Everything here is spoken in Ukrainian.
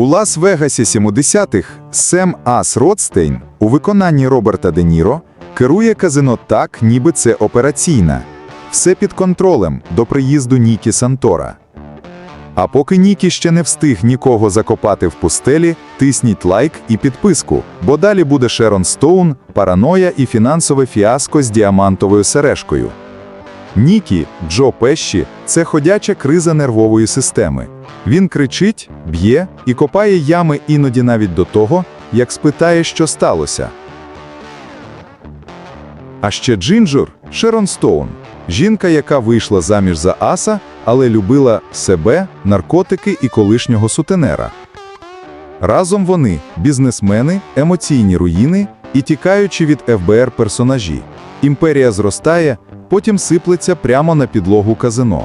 У Лас-Вегасі 70-х Сем Ас Ротстейн у виконанні Роберта Де Ніро керує казино так, ніби це операційна. Все під контролем до приїзду Нікі Сантора. А поки Нікі ще не встиг нікого закопати в пустелі, тисніть лайк і підписку, бо далі буде Шерон Стоун, параноя і фінансове фіаско з діамантовою сережкою. Нікі, Джо Пещі це ходяча криза нервової системи. Він кричить, б'є і копає ями іноді навіть до того, як спитає, що сталося. А ще Джинджер Шерон Стоун, жінка, яка вийшла заміж за аса, але любила себе, наркотики і колишнього сутенера. Разом вони бізнесмени, емоційні руїни і тікаючи від ФБР персонажі. Імперія зростає, потім сиплеться прямо на підлогу казино.